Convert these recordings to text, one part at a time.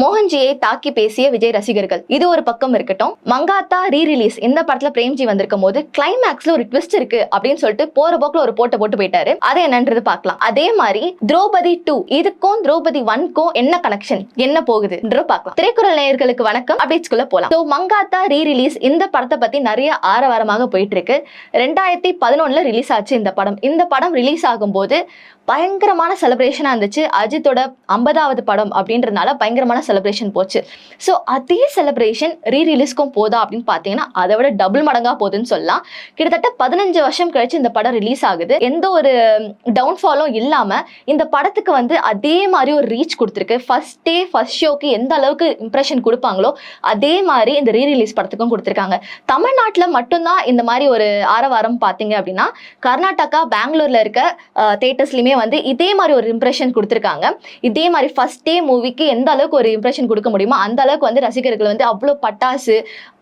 மோகன்ஜியை தாக்கி பேசிய விஜய் ரசிகர்கள் இது ஒரு பக்கம் இருக்கட்டும். மங்காத்தா ரீ ரிலீஸ் இந்த படத்துல பிரேம்ஜி வந்திருக்கும் போது கிளைமேக்ஸ்ல ஒரு ட்விஸ்ட் இருக்கு அப்படின்னு சொல்லிட்டு போற போக்குல ஒரு போட்டை போட்டு போயிட்டாரு. அதை என்னன்றது பார்க்கலாம். அதே மாதிரி திரௌபதி டூ இதுக்கும் திரௌபதி ஒன்க்கும் என்ன கனெக்ஷன் என்ன போகுதுன்ற பார்க்கலாம். திரைக்குறள் நேயர்களுக்கு வணக்கம். அப்டேட்ஸ்குள்ள போலாம். ஸோ மங்காத்தா ரீ ரிலீஸ் இந்த படத்தை பத்தி நிறைய ஆரவாரமாக போயிட்டு இருக்கு. ரெண்டாயிரத்தி பதினொன்னுல ரிலீஸ் ஆச்சு இந்த படம். இந்த படம் ரிலீஸ் ஆகும்போது பயங்கரமான செலிப்ரேஷனா இருந்துச்சு. அஜித்தோட ஐம்பதாவது படம் அப்படின்றதுனால பயங்கரமான செலிப்ரேஷன் போச்சு. ஸோ அதே செலிப்ரேஷன் ரீ ரிலீஸ்க்கும் போதா அப்படின்னு பார்த்தீங்கன்னா அதை விட டபுள் மடங்காக போகுதுன்னு சொல்லலாம். கிட்டத்தட்ட பதினஞ்சு வருஷம் கழிச்சு இந்த படம் ரிலீஸ் ஆகுது. எந்த ஒரு டவுன்ஃபாலும் இல்லாமல் இந்த படத்துக்கு வந்து அதே மாதிரி ஒரு ரீச் கொடுத்துருக்கு. ஃபர்ஸ்ட் டே ஃபர்ஸ்ட் ஷோக்கு எந்த அளவுக்கு இம்ப்ரெஷன் கொடுப்பாங்களோ அதே மாதிரி இந்த ரீ ரிலீஸ் படத்துக்கும் கொடுத்துருக்காங்க. தமிழ்நாட்டில் மட்டும்தான் இந்த மாதிரி ஒரு ஆரவாரம் பார்த்தீங்க அப்படின்னா கர்நாடகா பெங்களூரில் இருக்க தேட்டர்ஸ்லையுமே வந்து இதே மாதிரி ஒரு இம்ப்ரெஷன் கொடுத்துருக்காங்க. இதே மாதிரி ஃபர்ஸ்ட் டே மூவிக்கு எந்த அளவுக்கு ஒரு இம்ப்ரெஷன் கொடுக்க முடியுமோ அந்த அளவுக்கு வந்து ரசிகர்கள் வந்து அவ்வளோ பட்டாசு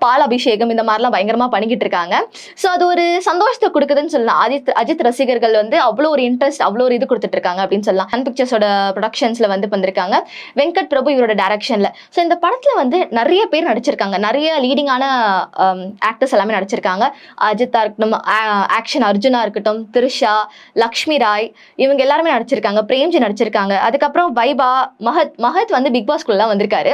பால் அபிஷேகம் இந்த மாதிரிலாம் பயங்கரமாக பண்ணிக்கிட்டு இருக்காங்க. ஸோ அது ஒரு சந்தோஷத்தை கொடுக்குதுன்னு சொல்லலாம். அஜித் அஜித் ரசிகர்கள் வந்து அவ்வளோ ஒரு இன்ட்ரெஸ்ட் அவ்வளோ ஒரு இது கொடுத்துட்டு இருக்காங்க அப்படின்னு சொல்லலாம். ஹன் பிக்சர்ஸோட ப்ரொடக்ஷன்ஸில் வந்து வந்திருக்காங்க. வெங்கட் பிரபு இவரோட டேரக்ஷனில் ஸோ இந்த படத்தில் வந்து நிறைய பேர் நடிச்சிருக்காங்க. நிறைய லீடிங்கான ஆக்டர்ஸ் um, எல்லாமே நடிச்சிருக்காங்க. அஜித்தா இருக்கட்டும் ஆக்ஷன் அர்ஜுனா இருக்கட்டும் த்ரிஷா லக்ஷ்மி ராய் இவங்க எல்லாருமே நடிச்சிருக்காங்க. பிரேம்ஜி நடிச்சிருக்காங்க. அதுக்கப்புறம் வைபா மஹத் மஹத் வந்து பிக் பாஸ்குள்ளலாம் வந்திருக்காரு.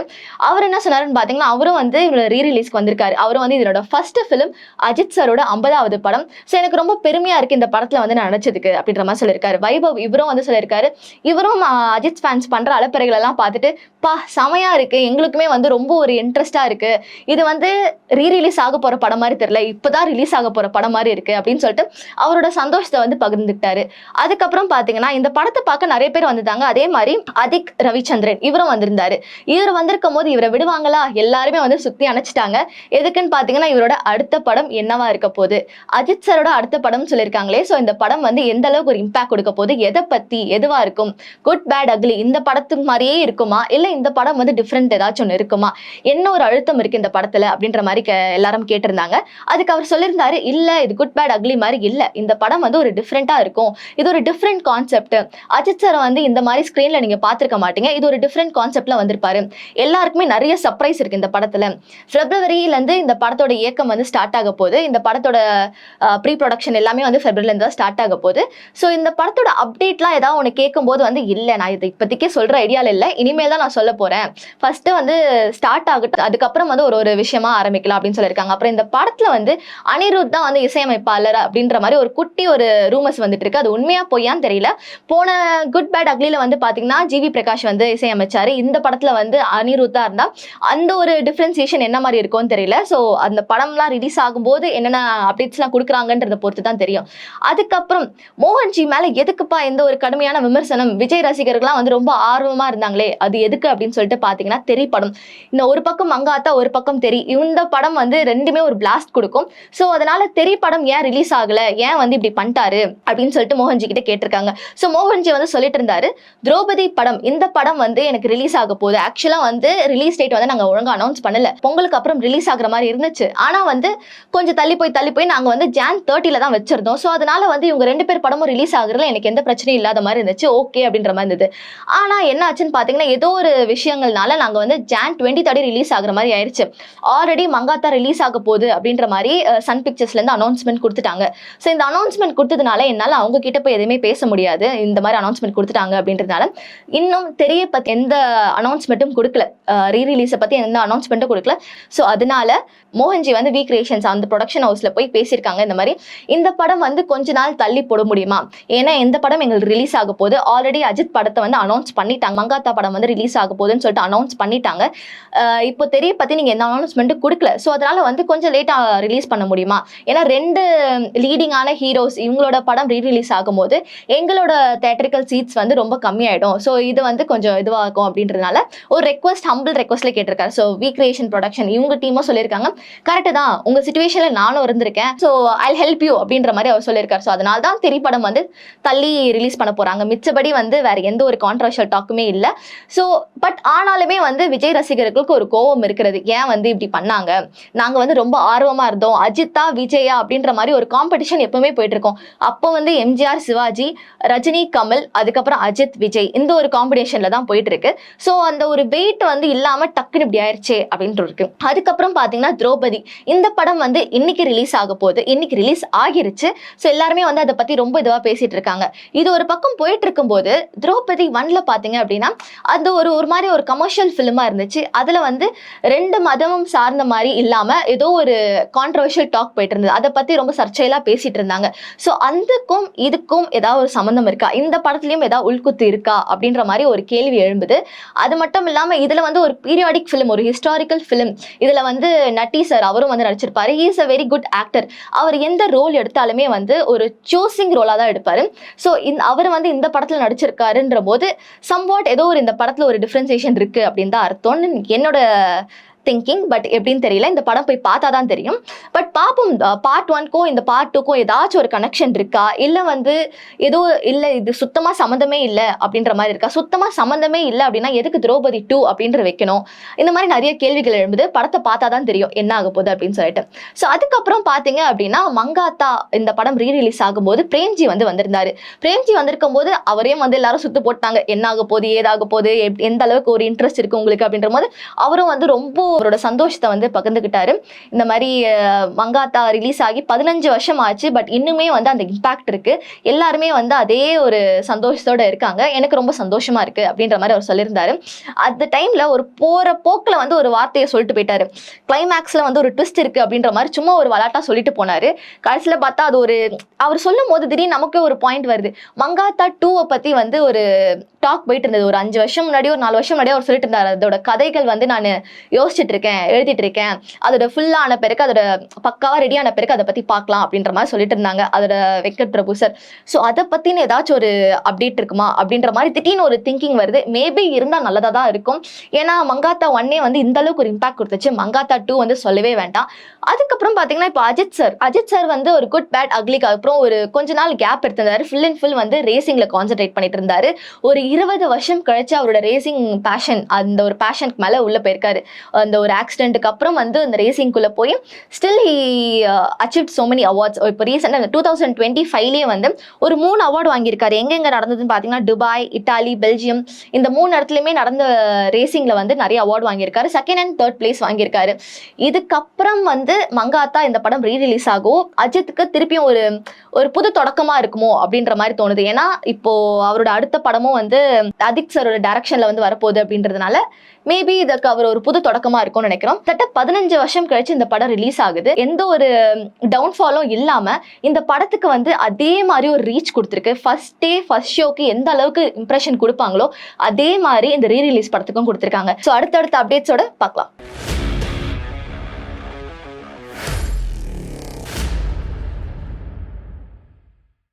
அவர் என்ன சொன்னாருன்னு பார்த்தீங்கன்னா அவரும் வந்து இவரோட ரீ ரிலீஸ்க்கு வந்திருக்காரு. அவரும் வந்து இதனோட ஃபர்ஸ்ட் ஃபிலிம் அஜித் சாரோட ஐம்பதாவது படம். ஸோ எனக்கு ரொம்ப பெருமையா இருக்கு இந்த படத்துல வந்து நான் நடிச்சதுக்கு அப்படின்ற மாதிரி சொல்லியிருக்காரு. வைபவ் இவரும் வந்து சொல்லியிருக்காரு. இவரும் அஜித் ஃபேன்ஸ் பண்ற அலப்பறைகள் எல்லாம் பார்த்துட்டு பா செமையா இருக்கு. எங்களுக்குமே வந்து ரொம்ப ஒரு இன்ட்ரெஸ்டா இருக்கு. இது வந்து ரீ ரிலீஸ் ஆக போற படம் மாதிரி தெரியல. இப்பதான் ரிலீஸ் ஆக போற படம் மாதிரி இருக்கு. அப்படின்னு சொல்லிட்டு அவரோட சந்தோஷத்தை வந்து பகிர்ந்துக்கிட்டாரு. அதுக்கப்புறம் பாத்தீங்கன்னா இந்த படத்தை பார்க்க நிறைய பேர் வந்திருந்தாங்க அதே மாதிரி அதிக் ரவிச்சந்திரன் இவரும் வந்திருந்தாரு. இவர் வந்திருக்கும் போது இவரை விடுவாங்களா? எல்லாருமே வந்து சுத்தி அணைச்சிட்டாங்க. எதுக்குன்னு பாத்தீங்கன்னா இவரோட அடுத்த படம் என்னவா இருக்க போகுது? அஜித் சரோட அடுத்த படம் சொல்லியிருக்காங்களே. ஸோ இந்த படம் வந்து எந்த அளவுக்கு ஒரு இம்பாக்ட் கொடுக்க போகுது? எதை பத்தி எதுவா இருக்கும்? குட் பேட் அக்லி இந்த படத்துக்கு மாதிரியே இருக்குமா? இல்ல இந்த படம் வந்து டிஃப்ரெண்ட் ஏதாச்சும் ஒன்று இருக்குமா? என்ன ஒரு அழுத்தம் இருக்கு இந்த படத்துல? அப்படின்ற மாதிரி கே- எல்லாரும் கேட்டிருந்தாங்க. அதுக்கு அவர் சொல்லியிருந்தாரு இல்ல இது குட் பேட் அக்லி மாதிரி இல்ல. இந்த படம் வந்து ஒரு டிஃப்ரெண்டா இருக்கும். இது ஒரு டிஃப்ரெண்ட் கான்செப்ட் அஜித் சார் வந்து இந்த மாதிரி ஸ்க்ரீன்ல நீங்க பார்த்திருக்க மாட்டீங்க. இது ஒரு டிஃப்ரெண்ட் கான்செப்ட்ல வந்திருப்பாரு. எல்லாருக்குமே நிறைய சர்ப்ரைஸ் இருக்கு இந்த படத்துல. பிப்ரவரியில இருந்து இந்த படத்தோட இயக்கம் வந்து ஸ்டார்ட் ஆக போகுது. இந்த படத்தோட ப்ரீ ப்ரொடக்ஷன் எல்லாமே வந்து ஃபெப்ரவரில தான் ஸ்டார்ட் ஆக போகுது. ஸோ இந்த படத்தோட அப்டேட்லாம் ஏதாவது ஒன்று கேட்கும்போது வந்து இல்லை நான் இது இப்போதைக்கே சொல்ற ஐடியாவில் இல்லை. இனிமேல் தான் நான் சொல்ல போறேன். ஃபர்ஸ்ட் வந்து ஸ்டார்ட் ஆகட்டும். அதுக்கப்புறம் வந்து ஒரு ஒரு விஷயமா ஆரம்பிக்கலாம் அப்படின்னு சொல்லியிருக்காங்க. அப்புறம் இந்த படத்துல வந்து அனிருத் தான் வந்து இசையமைப்பாளர் அப்படின்ற மாதிரி ஒரு குட்டி ஒரு ரூமர்ஸ் வந்துட்டு இருக்கு. அது உண்மையா பொய்யான்னு தெரியல. போன குட் பேட் அக்லியில் வந்து பார்த்தீங்கன்னா ஜிவி பிரகாஷ் வந்து இசையமைச்சாரு. இந்த படத்துல வந்து அனிருத்தா இருந்தா அந்த ஒரு டிஃபரன்சியேஷன் என்ன மாதிரி இருக்கும்னு தெரியல. ஸோ அந்த படம்லாம் ரிலீஸ் ஆகும்போது என்னென்ன அப்டேட்ஸ்லாம் கொடுக்குறாங்கன்றத பொறுத்து தான் தெரியும். அதுக்கப்புறம் மோகன்ஜி மேல எதுக்குப்பா எந்த ஒரு கடுமையான விமர்சனம்? விஜய் ரசிகர்கள்லாம் வந்து ரொம்ப ஆர்வமா இருந்தாங்களே அது எதுக்கு அப்படின்னு சொல்லிட்டு பாத்தீங்கன்னா தெரி படம் இந்த ஒரு பக்கம் மங்காத்தா ஒரு பக்கம் தெரி இந்த படம் வந்து ரெண்டுமே ஒரு பிளாஸ்ட் கொடுக்கும். ஸோ அதனால தெரி படம் ஏன் ரிலீஸ் ஆகல? ஏன் வந்து இப்படி பண்ணிட்டாரு? அப்படின்னு சொல்லிட்டு மோகன்ஜி கிட்ட கேட்டிருக்காங்க. ஸோ மோகன்ஜி வந்து சொல்லிட்டு இருந்தாரு திரௌபதி படம் இந்த படம் வந்து எனக்கு ரிலீஸ் ஆக போகுது. ஆக்சுவலாக வந்து ரிலீஸ் டேட் வந்து நாங்கள் ஒழுங்காக அனௌன்ஸ் பண்ணல. பொங்கலுக்கு அப்புறம் ரிலீஸ் ஆகுற மாதிரி இருந்துச்சு. ஆனால் வந்து கொஞ்சம் தள்ளி போய் தள்ளி போய் நாங்கள் வந்து ஜான் தேர்ட்டியில் தான் வச்சிருந்தோம். ஸோ அதனால வந்து இவங்க ரெண்டு பேர் படமும் ரிலீஸ் ஆகுறதுல எனக்கு எந்த பிரச்சனையும் இல்லாத மாதிரி இருந்துச்சு. ஓகே அப்படின்ற மாதிரி இருந்தது. ஆனால் என்ன ஆச்சுன்னு பார்த்தீங்கன்னா ஏதோ ஒரு விஷயங்கள்னால நாங்கள் வந்து ஜான் டுவெண்ட்டி தேர்ட்டி ரிலீஸ் ஆகிற மாதிரி ஆயிடுச்சு ஆல்ரெடி மங்காத்தா ரிலீஸ் ஆக போகுது அப்படின்ற மாதிரி சன் பிக்சர்ஸ்லேருந்து அனௌன்ஸ்மெண்ட் கொடுத்துட்டாங்க. ஸோ இந்த அனௌன்ஸ்மெண்ட் கொடுத்ததுனால என்னால் அவங்க கிட்ட போய் எதுவுமே பேச முடியாது. இந்த மாதிரி அனௌன்ஸ்மெண்ட் கொடுத்துட்டாங்க அப்படின்றதுனால. இன்னும் தெரிய பத் எந்த அனௌன்ஸ்மெண்ட்டும் கொடுக்கல. ரீ ரிலீஸை பற்றி எந்த அனௌன்ஸ்மெண்ட்டும் கொடுக்கல. ஸோ அதனால மோகன்ஜி வந்து வி கிரியேஷன்ஸ் அந்த ப்ரொடக்ஷன் ஹவுஸில் போய் பேசியிருக்காங்க இந்த மாதிரி. இந்த படம் வந்து கொஞ்ச நாள் தள்ளி போட முடியுமா? ஏன்னா இந்த படம் எங்களுக்கு ரிலீஸ் ஆக போகுது? ஆல்ரெடி அஜித் படத்தை வந்து அனௌன்ஸ் பண்ணிட்டாங்க. மங்காத்தா படம் வந்து ரிலீஸ் ஆக போகுதுன்னு சொல்லிட்டு அனௌன்ஸ் பண்ணிட்டாங்க. இப்போ தெரிய பற்றி நீங்கள் எந்த அனௌன்ஸ்மெண்ட்டும் கொடுக்கல. ஸோ அதனால வந்து கொஞ்சம் லேட்டாக ரிலீஸ் பண்ண முடியுமா? ஏன்னா ரெண்டு லீடிங்கான ஹீரோஸ் இவங்களோட படம் ரீ ரிலீஸ் ஆகும்போது எங்களோட தேட்டரிக்கல் சீட்ஸ் வந்து ரொம்ப கம்மியாயிடும். ஸோ இது வந்து கொஞ்சம் இதுவாகும் அப்படின்றதுனால ஒரு ரெக்வஸ்ட் ஹம்பிள் ரெக்வஸ்ட்ல கேட்டிருக்காரு. ஸோ வி கிரியேஷன் ப்ரொடக்ஷன் இவங்க டீமும் சொல்லியிருக்காங்க. கரெக்டு தான். உங்க சுச்சுவேஷன்ல நானும் இருந்திருக்கேன். ஸோ ஐ ஹெல்ப் யூ அப்படின்ற மாதிரி அவர் சொல்லியிருக்காரு. ஸோ அதனால தான் திரைப்படம் வந்து தள்ளி ரிலீஸ் பண்ண போறாங்க. மிச்சபடி வந்து வேற எந்த ஒரு கான்ட்ரவர்ஷியல் டாக்குமே இல்லை. ஸோ பட் ஆனாலுமே வந்து விஜய் ரசிகர்களுக்கு ஒரு கோவம் இருக்கிறது. ஏன் வந்து இப்படி பண்ணாங்க? நாங்க வந்து ரொம்ப ஆர்வமா இருந்தோம். அஜித்தா விஜயா அப்படின்ற மாதிரி ஒரு காம்படிஷன் எப்பவுமே போயிட்டு இருக்கோம் அப்போ வந்து எம்ஜிஆர் சிவாஜி ரஜினி கமல் அதுக்கப்புறம் அஜித் விஜய் இந்த ஒரு காம்படிஷன்ல தான் போயிட்டு இருக்கு ஸோ அந்த ஒரு வெயிட் வந்து இல்லாம டக்குன்னு இப்படி ஆயிருச்சே அப்படின்ட்டு இருக்கு அதுக்கப்புறம் பாத்தீங்கன்னா திரௌபதி. இந்த படம் வந்து இன்னைக்கு ரிலீஸ் ஆக போகுது. இன்னைக்கு ரிலீஸ் ஆகிருச்சு. ஸோ எல்லாருமே வந்து அதை பத்தி ரொம்ப இதுவா பேசிட்டு இருக்காங்க. இது ஒரு பக்கம் போயிட்டு இருக்கும்போது திரௌபதி ஒன்ல பாத்தீங்க அப்படின்னா அது ஒரு ஒரு மாதிரி ஒரு கமர்ஷியல் ஃபிலிமா இருந்துச்சு. அதுல வந்து ரெண்டு மதமும் சார்ந்த மாதிரி இல்லாம ஏதோ ஒரு கான்ட்ரவர்ஷியல் டாக் போயிட்டு இருந்தது. அதை பத்தி ரொம்ப சர்ச்சையெல்லாம் பேசிட்டு இருந்தாங்க. ஸோ அதுக்கும் இதுக்கும் ஏதாவது ஒரு சம்மந்தம் இருக்கா? இந்த படத்துலயும் ஏதாவது உள்குத்து இருக்கா? அப்படின்ற மாதிரி ஒரு கேள்வி எழும்புது. அது மட்டும் மட்டும் இல்லாம இதுல வந்து ஒரு பீரியாடிக் ஃபிலிம் ஒரு ஹிஸ்டாரிக்கல் ஃபிலிம் இதுல வந்து நட்டி சார் அவரும் வந்து நடிச்சிருப்பாரு. Is a very good actor அவர் எந்த ரோல் எடுத்தாலுமே வந்து ஒரு சூசிங் ரோலா தான் எடுப்பாரு. ஸோ அவர் வந்து இந்த படத்துல நடிச்சிருக்காருன்ற போது சம்வாட் ஏதோ ஒரு இந்த படத்துல ஒரு டிஃப்ரென்சேஷன் இருக்கு அப்படின்னு தான் அர்த்தம்னு என்னோட திங்கிங் பட் எப்படின்னு தெரியல. இந்த படம் போய் பார்த்தா தான் தெரியும். பட் பார்ப்போம். பார்ட் ஒன்க்கும் இந்த பார்ட் டூக்கும் ஏதாச்சும் ஒரு கனெக்ஷன் இருக்கா? இல்லை வந்து ஏதோ இல்லை இது சுத்தமாக சம்மந்தமே இல்லை அப்படின்ற மாதிரி இருக்கா? சுத்தமாக சம்மந்தமே இல்லை அப்படின்னா எதுக்கு திரௌபதி டூ அப்படின்ற வைக்கணும்? இந்த மாதிரி நிறைய கேள்விகள் எழும்புது. படத்தை பார்த்தா தான் தெரியும் என்ன ஆக போகுது அப்படின்னு சொல்லிட்டு. ஸோ அதுக்கப்புறம் பார்த்தீங்க அப்படின்னா மங்காத்தா இந்த படம் ரீ ரிலீஸ் ஆகும்போது பிரேம்ஜி வந்து வந்திருந்தாரு. பிரேம்ஜி வந்திருக்கும் போது அவரையும் வந்து எல்லாரும் சுத்து போட்டாங்க. என்ன ஆக போகுது? ஏதாக போகுது? எப்- எந்த அளவுக்கு ஒரு இன்ட்ரெஸ்ட் இருக்கு உங்களுக்கு அப்படின்ற போது அவரும் வந்து ரொம்ப அவரோட சந்தோஷத்தை வந்து பகிர்ந்துக்கிட்டாரு இந்த மாதிரி மங்காத்தா ரிலீஸ் ஆகி பதினஞ்சு வருஷம் ஆச்சு. பட் இன்னுமே வந்து அந்த இம்பாக்ட் இருக்கு. எல்லாருமே வந்து அதே ஒரு சந்தோஷத்தோட இருக்காங்க. எனக்கு ரொம்ப சந்தோஷமா இருக்கு அப்படின்ற மாதிரி அவர் சொல்லியிருந்தாரு. அந்த டைம்ல ஒரு போற போக்குல வந்து ஒரு வார்த்தையை சொல்லிட்டு போயிட்டாரு. கிளைமேக்ஸ்ல வந்து ஒரு ட்விஸ்ட் இருக்கு அப்படின்ற மாதிரி சும்மா ஒரு விளாட்டா சொல்லிட்டு போனாரு. கடைசியில பார்த்தா அது ஒரு அவர் சொல்லும் போது திடீர்னு நமக்கே ஒரு பாயிண்ட் வருது. மங்காத்தா டூவை பத்தி வந்து ஒரு டாக் போயிட்டு இருந்தது. ஒரு அஞ்சு வருஷம் முன்னாடி ஒரு நாலு வருஷம் முன்னாடி அவர் சொல்லிட்டு இருந்தார். அதோட கதைகள் வந்து நான் யோசிச்சுட்டு இருக்கேன் எழுதிட்டு இருக்கேன் அதோட ஃபுல்லா ஆன பிறகு அதோட பக்காவா ரெடி ஆன பிறகு அதை பத்தி பார்க்கலாம் அப்படின்ற மாதிரி சொல்லிட்டு இருந்தாங்க. அதோட வெங்கட் பிரபு சார் ஸோ அதை பத்தின ஏதாச்சும் ஒரு அப்டேட் இருக்குமா? அப்படின்ற மாதிரி திடீர்னு ஒரு திங்கிங் வருது. மேபி இருந்தா நல்லதா தான் இருக்கும். ஏன்னா மங்காத்தா ஒன்னே வந்து இந்த அளவுக்கு ஒரு இம்பாக்ட் கொடுத்துச்சு. மங்காத்தா டூ வந்து சொல்லவே வேண்டாம். அதுக்கப்புறம் பாத்தீங்கன்னா இப்போ அஜித் சார் அஜித் சார் வந்து ஒரு குட் பேட் அக்லிக்கு அப்புறம் ஒரு கொஞ்ச நாள் கேப் எடுத்திருந்தாரு. ஃபுல் அண்ட் ஃபுல் வந்து ரேசிங்ல கான்சென்ட்ரேட் பண்ணிட்டு இருந்தாரு. ஒரு இருபது வருஷம் கழிச்சு அவரோட ரேசிங் பேஷன் அந்த ஒரு பேஷனுக்கு மேல உள்ள போயிருக்காரு. அந்த ஒரு ஆக்சிடென்ட்டுக்கு அப்புறம் வந்து அந்த ரேசிங்குள்ளே போய் still he achieve so many awards இப்போ ரீசெண்டாக அந்த டூ தௌசண்ட் டுவெண்ட்டி ஃபைவ்லேயே வந்து ஒரு மூணு அவார்டு வாங்கியிருக்காரு. எங்கெங்கே நடந்ததுன்னு பார்த்தீங்கன்னா துபாய் இட்டாலி பெல்ஜியம் இந்த மூணு இடத்துலையுமே நடந்த ரேசிங்கில் வந்து நிறைய அவார்டு வாங்கியிருக்காரு. செகண்ட் அண்ட் தேர்ட் பிளேஸ் வாங்கியிருக்காரு. இதுக்கப்புறம் வந்து மங்காத்தா இந்த படம் ரீ ரிலீஸ் ஆகும் அஜித்துக்கு திருப்பியும் ஒரு ஒரு புது தொடக்கமாக இருக்குமோ அப்படின்ற மாதிரி தோணுது. ஏன்னா இப்போது அவரோட அடுத்த படமும் வந்து அதிக் சரோட டேரக்ஷனில் வந்து வரப்போகுது அப்படின்றதுனால மேபி இதற்கு அவர் ஒரு புது தொடக்கமாக தொடக்கமா இருக்கும்னு நினைக்கிறோம். கிட்ட பதினஞ்சு வருஷம் கழிச்சு இந்த படம் ரிலீஸ் ஆகுது. எந்த ஒரு டவுன்ஃபாலும் இல்லாம இந்த படத்துக்கு வந்து அதே மாதிரி ஒரு ரீச் கொடுத்துருக்கு. ஃபர்ஸ்ட் டே ஃபர்ஸ்ட் ஷோக்கு எந்த அளவுக்கு இம்ப்ரெஷன் கொடுப்பாங்களோ அதே மாதிரி இந்த ரீ ரிலீஸ் படத்துக்கும் கொடுத்துருக்காங்க. ஸோ அடுத்தடுத்த அப்டேட்ஸோட பார்க்கலாம்.